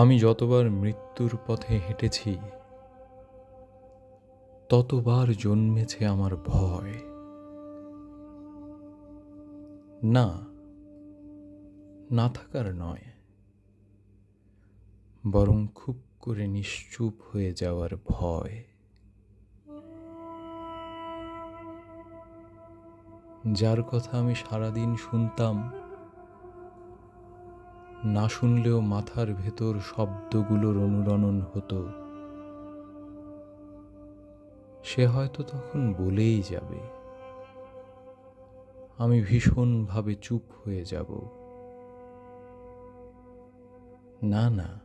আমি যতবার মৃত্যুর পথে হেঁটেছি, ততবার জন্মেছে আমার ভয়। না না থাকার নয়, বরং খুব করে নিশ্চুপ হয়ে যাওয়ার ভয়। যার কথা আমি সারাদিন শুনতাম না শুনলেও মাথার ভেতর শব্দগুলোর অনুরণন হতো। সে হয়তো তখন বলেই যাবে, আমি ভীষণভাবে চুপ হয়ে যাব। না না,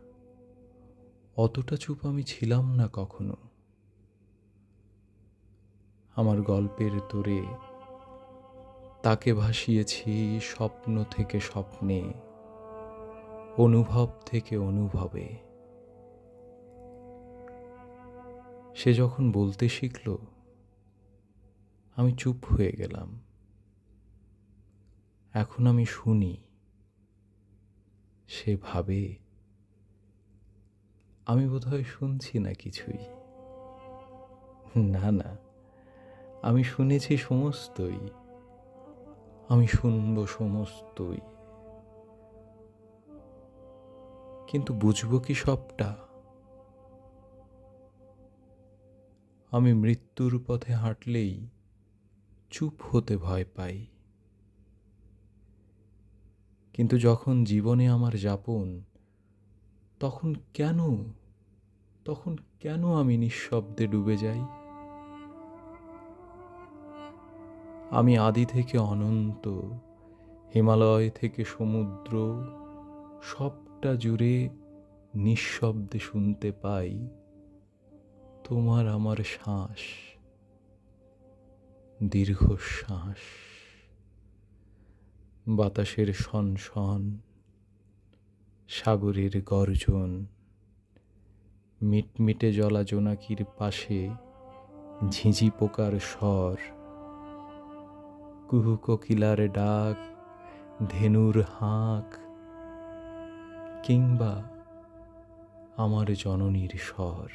অতটা চুপ আমি ছিলাম না কখনো। আমার গল্পের তোরে তাকে ভাসিয়েছি স্বপ্ন থেকে স্বপ্নে। অনুভব থেকে অনুভবে। সে যখন বলতে শিখল, আমি চুপ হয়ে গেলাম। এখন আমি শুনি, সে ভাবে, আমি বোধহয় শুনছি না কিছুই। না না, আমি শুনেছি সমস্তই, আমি শুনব সমস্তই। কিন্তু বুঝব কি সবটা? আমি মৃত্যুর পথে হাঁটলেই চুপ হতে ভয় পাই। কিন্তু যখন জীবনে আমার যাপন, তখন কেন তখন কেন আমি নিঃশব্দে ডুবে যাই? আমি আদি থেকে অনন্ত, হিমালয় থেকে সমুদ্র সবটা জুড়ে নিঃশব্দে শুনতে পাই তোমার আমার শ্বাস, দীর্ঘশ্বাস। বাতাসের শনশন সাগরের গর্জন, মিটমিটে জলা জোনাকির পাশে ঝিঝি পোকার স্বর, কুহু কোকিলার ডাক, ধেনুর হাঁক কিংবা আমার জননীর স্বর।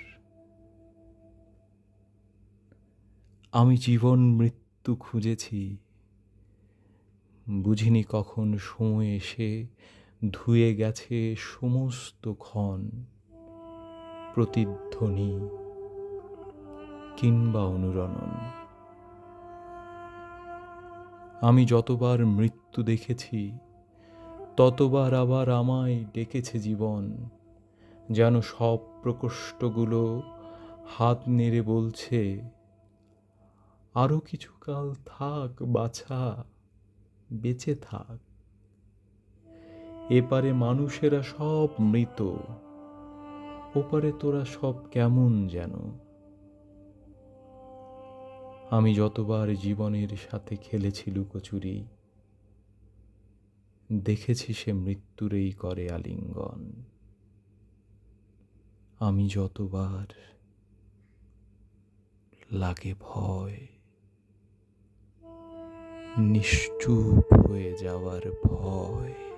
আমি জীবন মৃত্যু খুঁজেছি। বুঝিনি কখন সময় এসে ধুয়ে গেছে সমস্ত ক্ষণ। প্রতিধ্বনি কিংবা অনুরণন। আমি যতবার মৃত্যু দেখেছি ততবার আবার আমায় ডেকেছে জীবন। যেন সব প্রকোষ্ঠগুলো হাত নেড়ে বলছে আরও কিছুকাল থাক, বাছা, বেঁচে থাক। এপারে মানুষেরা সব মৃত, ওপারে তোরা সব কেমন যেন। আমি যতবার জীবনের সাথে খেলেছি লুকোচুরি দেখেছি সে মৃত্যুরেই করে আলিঙ্গন। আমি যতবার লাগে ভয় নিশ্চুপ হয়ে যাওয়ার ভয়।